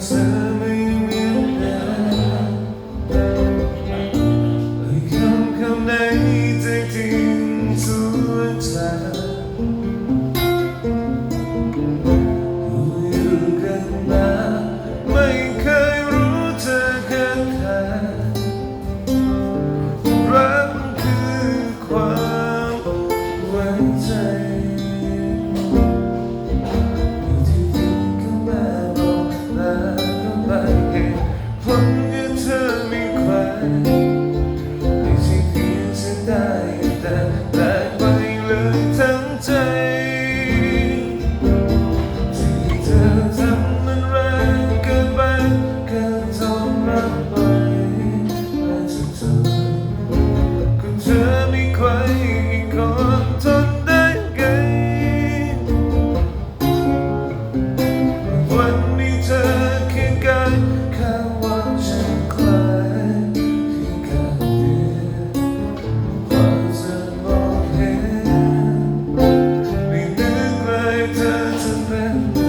sound. ำทนไวันนี้เธอเคียกายข้วันฉันคลายที่กันเดืวันจะมองเห็ไม่นึกเลยเธอจะเป็น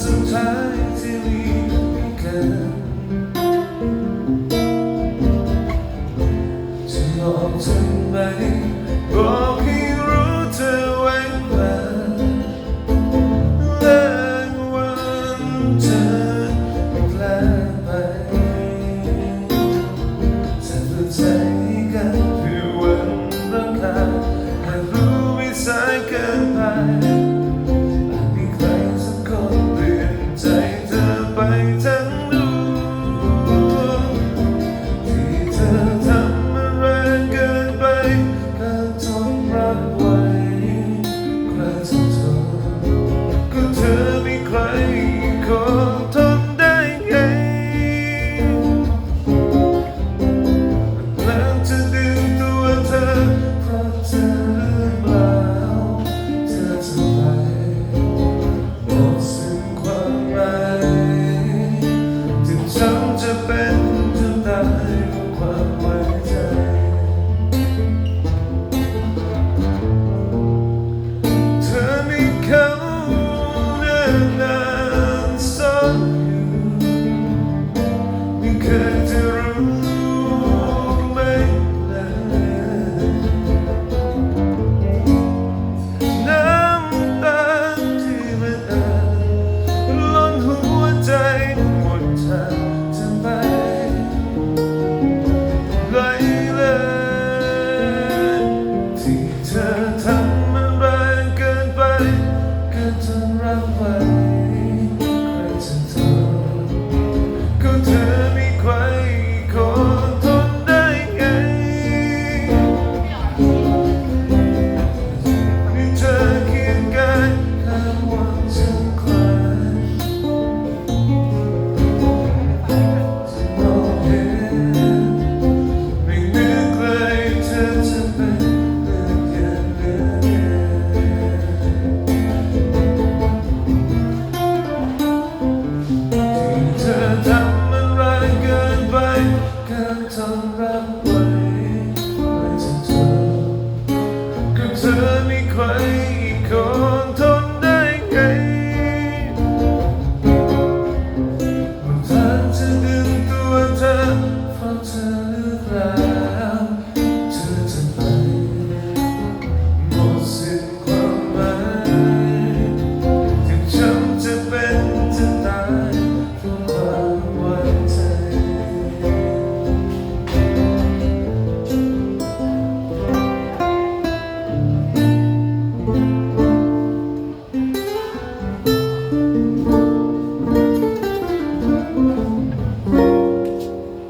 สุดท้ายที่มีกันจะมองทำไม and